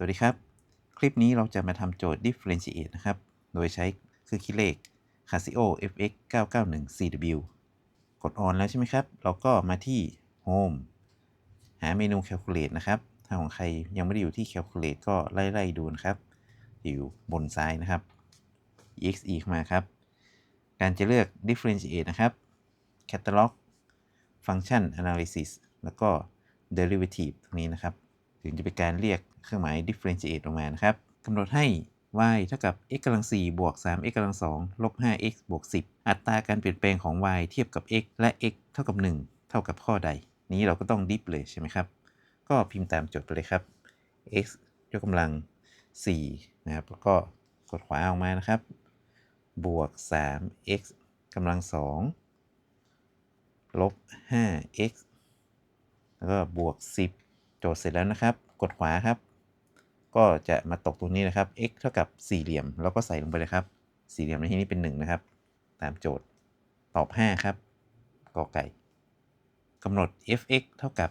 สวัสดีครับ คลิปนี้เราจะมาทำโจทย์ differentiate นะครับ โดยใช้เครื่องคิดเลข Casio FX 991 CW กด on แล้วใช่ไหมครับ เราก็มาที่ home หาเมนู calculate นะครับ ถ้าของใครยังไม่ได้อยู่ที่ calculate ก็ไล่ ๆ ดูนะครับ อยู่บนซ้ายนะครับ exe เข้ามาครับ การจะเลือก differentiate นะครับ catalog function analysis แล้วก็ derivative ตรงนี้นะครับ ถึงจะเป็นการเรียก เครื่องหมาย differentiate ออกมานะครับกำหนดให้ y เท่ากับ x กำลัง4บวก 3x กำลัง2ลบ 5x บวก10 อัตราการเปลี่ยนแปลงของ y เทียบกับ x และ x เท่ากับ 1 เท่ากับข้อใด นี้เราก็ต้องดิฟเลยใช่ไหมครับ ก็พิมพ์ตามโจทย์ไปเลยครับ x ยกกำลัง4นะครับ แล้วก็กดขวาออกมานะครับ บวก 3x กำลัง2ลบ 5x แล้วก็บวก 10 โจทย์เสร็จแล้วนะครับ กดขวาครับ ก็จะมาตกตรงนี้นะครับ x เท่ากับสี่เหลี่ยม แล้วก็ใส่ลงไปเลยครับ สี่เหลี่ยมในที่นี้เป็น1นะครับ ตามโจทย์ ตอบ 5 ครับกอไก่กำหนด f(x) เท่ากับ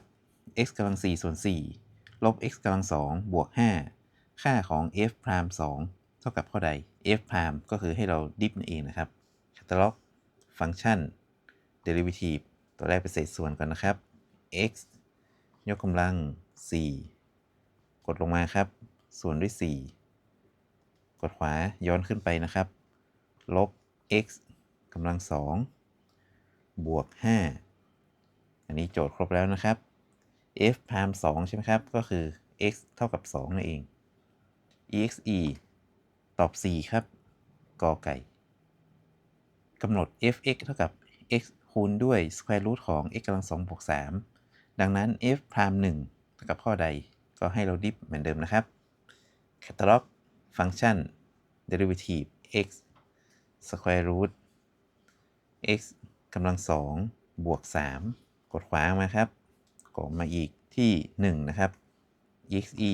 x กำลัง4ส่วน4ลบ x กำลัง2บวก 5 ค่าของ f พราม2เท่ากับข้อใด f พรามก็คือให้เราดิฟนั่นเองนะครับ catalog ฟังก์ชัน derivative ตัวแรกเป็นเศษส่วนก่อนนะครับ x ยกกำลัง 4 กดลงมาครับ ส่วนด้วย 4 กดขวาย้อนขึ้นไปนะครับ ลบ x กำลัง 2 บวก 5 อันนี้โจทย์ครบแล้วนะครับ f พาม2ใช่ไหมครับ ก็คือ x เท่ากับ 2 นั่นเอง exe ตอบ 4 ครับ กอไก่กำหนด fx เท่ากับ x คูณด้วย square root ของ x กำลัง2บวก3ดังนั้น f พราม1เท่ากับข้อใดก็ให้เราดิฟเหมือนเดิมนะครับ catalog ฟังก์ชัน derivative x square root x กำลัง2บวก 3 กดขวามาครับกดมาอีกที่ 1 นะครับ exe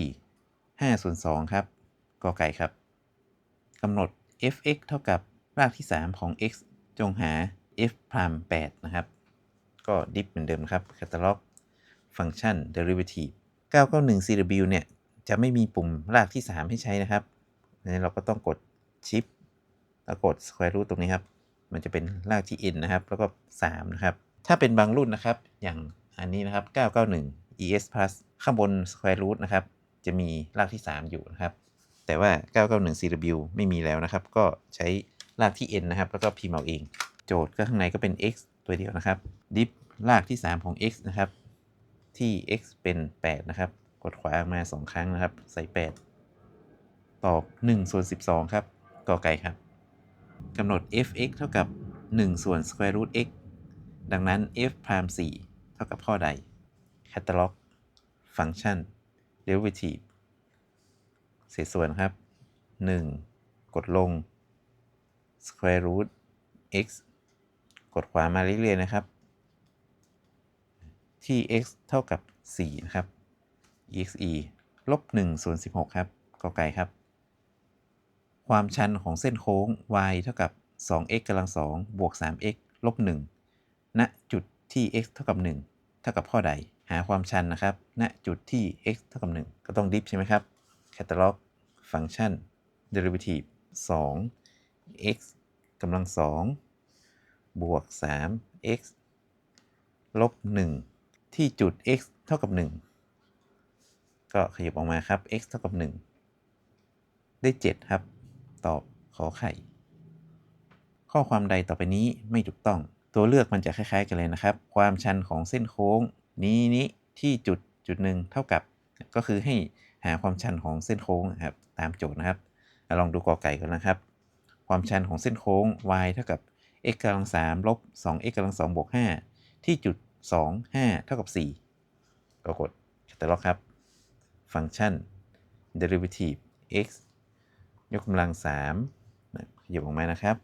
5ส่วน2ครับกอไก่ครับกำหนด fx เท่ากับรากที่ 3 ของ x จงหา f พราม8นะครับ ก็ดิฟเหมือนเดิมครับ catalog ฟังก์ชัน derivative 991 CW เนี่ย จะไม่มีปุ่มรากที่ 3 ให้ใช้นะครับนั้เราก็ต้องกด shift แล้วกด square root ตรงนี้ครับ มันจะเป็นรากที่ n นะครับ แล้วก็ 3 นะครับ ถ้าเป็นบางรุ่นนะครับ อย่างอันนี้นะครับ 991 ES plus ข้างบน square root นะครับ จะมีรากที่ 3 อยู่นะครับ แต่ว่า 991 CW ไม่มีแล้วนะครับ ก็ใช้รากที่ n นะครับ แล้วก็พิมพ์เอาเอง โจทย์ก็ข้างในก็เป็น x ตัวเดียวนะครับ ดิฟรากที่ 3 ของ x นะครับ ที่ x เป็น 8 นะครับ กดขวามา 2 ครั้งนะครับ ใส่ 8 ตอบ1ส่วน12 ครับกอไก่ครับกำหนด f(x) เท่ากับ 1 ส่วน square root x ดังนั้น f พราม4เท่ากับข้อใด catalog ฟังก์ชัน derivative เศษส่วนครับ 1 กดลง square root x กดขวามาเรื่อยๆนะครับ ที่ x เท่ากับ 4 นะครับ exe ลบ1ส่วน16 ครับกอไก่ครับ ความชันของเส้นโค้ง y เท่ากับ 2x กำลัง2บวก 3x ลบ1ณจุดที่ x เท่ากับ 1 เท่ากับข้อใด หาความชันนะครับ ณจุดที่ x เท่ากับ 1 ก็ต้องดิฟใช่ไหมครับ catalog ฟังก์ชัน derivative 2 x กำลัง2บวก 3x ลบ1ที่จุด x เท่ากับ 1 ก็ขยับออกมาครับ x เท่ากับ 1 ได้ 7 ครับ ตอบขอไข่ ข้อความใดต่อไปนี้ไม่ถูกต้อง ตัวเลือกมันจะคล้าย ๆ กันเลยนะครับ ความชันของเส้นโค้ง นี้นี้ที่จุดจุดหนึ่งเท่ากับ ก็คือให้หาความชันของเส้นโค้งครับตามโจทย์นะครับ ลองดูกอไก่กันนะครับ ความชันของเส้นโค้ง y เท่ากับ x กำลัง3ลบ 2x กำลัง2บวก5ที่จุด 2 5 เท่ากับ 4 ก็กดแคตตาล็อกครับ ฟังก์ชัน derivative x ยกกำลัง3นะหยิบออกมานะครับ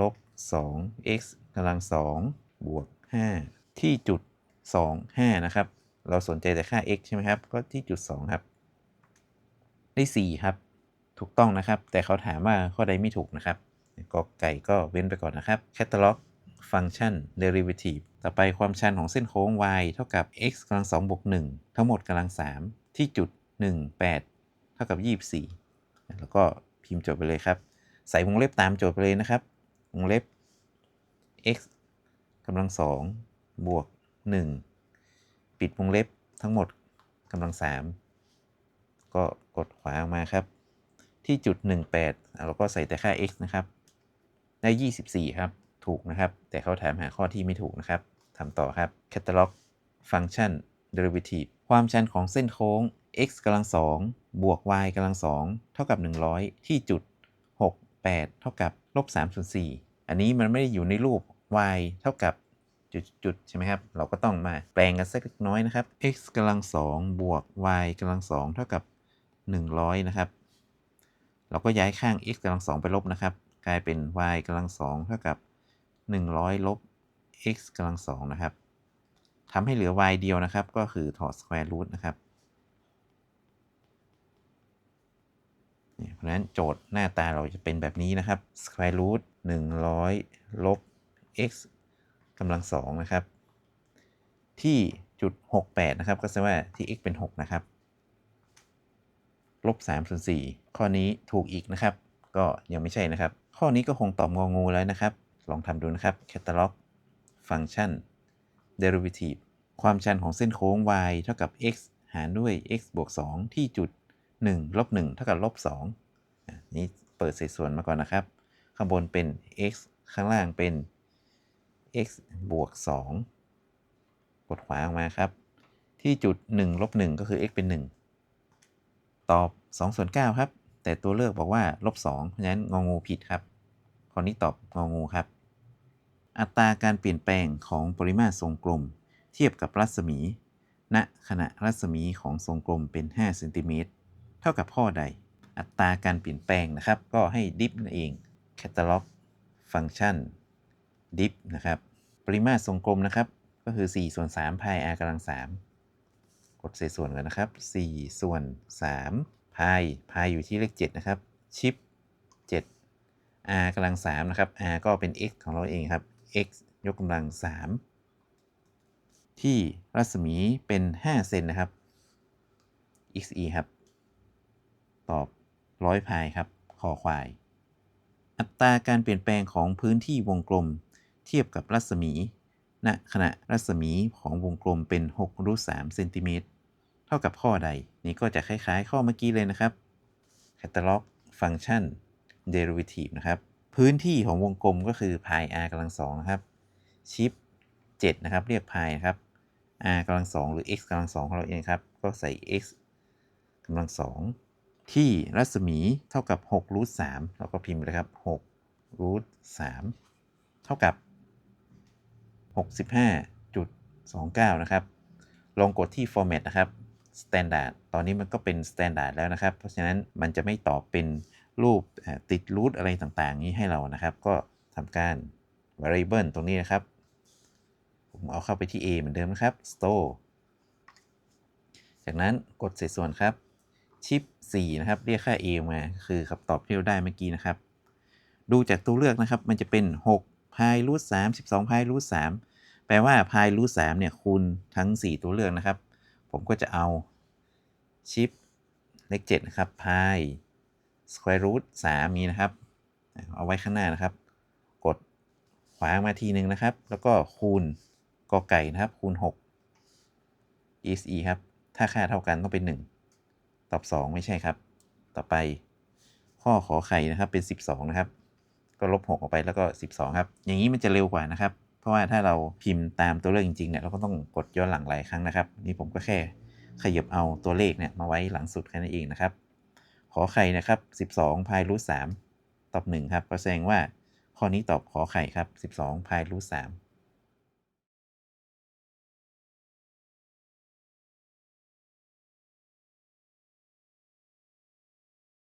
ลบ 2x กำลัง 2 บวก 5 ที่จุด 2 5 นะครับ เราสนใจแต่ค่า x ใช่ไหมครับ ก็ที่จุด 2 ครับ ได้ 4 ครับ ถูกต้องนะครับ แต่เขาถามว่าข้อใดไม่ถูกนะครับกอไก่ก็เว้นไปก่อนนะครับ catalog ฟังก์ชัน derivative ต่อไปความชันของเส้นโค้ง y เท่ากับ x กำลัง2บวก1ทั้งหมดกำลัง 3 ที่จุด 1 8 เท่ากับ 24 แล้วก็พิมพ์โจทย์ไปเลยครับ ใส่วงเล็บตามโจทย์ไปเลยนะครับ วงเล็บ x กำลังสองบวก 1 ปิดวงเล็บทั้งหมดกำลัง 3 ก็กดขวาออกมาครับ ที่จุด 18 เราก็ใส่แต่ค่า x นะครับ ได้ 24 ครับ ถูกนะครับ แต่เขาถามหาข้อที่ไม่ถูกนะครับทำต่อครับ catalog ฟังก์ชัน derivative ความชันของเส้นโค้ง x กำลังสองบวก y กำลังสองเท่ากับ 100 ที่จุด 6 8 เท่ากับลบ3ส่วน4อันนี้มันไม่ได้อยู่ในรูป y เท่ากับจุดๆใช่ไหมครับ เราก็ต้องมาแปลงกันสักเล็กน้อยนะครับ x กำลังสองบวก y กำลังสองเท่ากับ 100 นะครับ เราก็ย้ายข้าง x กำลังสองไปลบนะครับ กลายเป็น y กำลังสองเท่ากับ 100 ลบ x กำลังสองนะครับทำให้เหลือ y เดียวนะครับ ก็คือถอด square root นะครับเพราะฉะนั้นโจทย์หน้าตาเราจะเป็นแบบนี้นะครับ square root 100 ลบ x กำลังสองนะครับ ที่จุด 68 นะครับ ก็แสดงว่าที่ x เป็น 6 นะครับ ลบ3ส่วน4ข้อนี้ถูกอีกนะครับ ก็ยังไม่ใช่นะครับ ข้อนี้ก็คงตอบงองูแล้วนะครับ ลองทำดูนะครับ catalog ฟังก์ชัน derivative ความชันของเส้นโค้ง y เท่ากับ x หารด้วย x บวก 2 ที่จุด 1 ลบ 1 เท่ากับลบ2นี้เปิดเศษส่วนมาก่อนนะครับ ข้างบนเป็น x ข้างล่างเป็น x บวก 2 กดขวาออกมาครับ ที่จุด 1 ลบ 1 ก็คือ x เป็น 1 ตอบ 2 ส่วน 9 ครับ แต่ตัวเลือกบอกว่าลบ2เพราะฉะนั้นงองูผิดครับ อนี้ตอบงองูครับ อัตราการเปลี่ยนแปลงของปริมาตรทรงกลม เทียบกับรัศมี ณขณะรัศมีของทรงกลมเป็น5เซนติเมตรเท่ากับข้อใด อัตราการเปลี่ยนแปลงนะครับ ก็ให้ดิฟนั่นเอง catalog ฟังก์ชัน diff นะครับ ปริมาตรทรงกลมนะครับ ก็คือ 4 ส่วน3พาย r กำลัง 3 กดเศษส่วนกันนะครับ 4 ส่วน3พายพายอยู่ที่เลข 7 นะครับ ชิป 7 r กำลัง3นะครับ r ก็เป็น x ของเราเองครับ x ยกกำลัง 3 ที่รัศมีเป็น 5 เซนนะครับ xe ครับ ตอบ100พายครับคอควาย อัตราการเปลี่ยนแปลงของพื้นที่วงกลม เทียบกับรัศมีณขณะรัศมีของวงกลมเป็น6รูท3เซนติเมตรเท่ากับข้อใด นี่ก็จะคล้ายๆ ข้อเมื่อกี้เลยนะครับ catalog ฟังก์ชัน derivative นะครับ พื้นที่ของวงกลมก็คือ pi r กำลังสองนะครับ ชิป 7 นะครับ เรียก pi นะครับ r กำลังสองหรือ x กำลังสองของเราเองครับ ก็ใส่ x กำลังสองที่รัศมีเท่ากับ6รูท3เราก็พิมพ์เลยครับ6รูท3เท่ากับ 65.29 นะครับ ลองกดที่ format นะครับ standard ตอนนี้มันก็เป็น standard แล้วนะครับ เพราะฉะนั้นมันจะไม่ตอบเป็น รูปติดรูทอะไรต่างๆ นี้ให้เรานะครับ ก็ทำการ variable ตรงนี้นะครับ ผมเอาเข้าไปที่ A เหมือนเดิมนะครับ store จากนั้นกดเศษส่วนครับชิป 4 นะครับ เรียกค่า A มาคือคำตอบที่เราได้เมื่อกี้นะครับ ดูจากตัวเลือกนะครับ มันจะเป็น 6 พายรูท3 12พายรูท3แปลว่าพายรูท3เนี่ยคูณทั้ง 4 ตัวเลือกนะครับ ผมก็จะเอาชิปเลข7นะครับพาย square root 3นี้นะครับ เอาไว้ข้างหน้านะครับ กดขวามาทีหนึ่งนะครับ แล้วก็คูณกอไก่นะครับ คูณ 6 is e ครับ ถ้าค่าเท่ากันต้องเป็น 1 ตอบ 2 ไม่ใช่ครับ ต่อไปข้อขอไข่นะครับเป็น 12 นะครับ ก็ลบ 6 ออกไปแล้วก็ 12 ครับ อย่างนี้มันจะเร็วกว่านะครับ เพราะว่าถ้าเราพิมพ์ตามตัวเลขจริงๆเนี่ยเราก็ต้องกดย้อนหลังหลายครั้งนะครับ นี่ผมก็แค่ขยับเอาตัวเลขเนี่ยมาไว้หลังสุดแค่นั้นเองนะครับ ขอไข่นะครับ 12พายรูท3ตอบ1ครับก็แสดงว่าข้อนี้ตอบขอไข่ครับ 12พายรูท3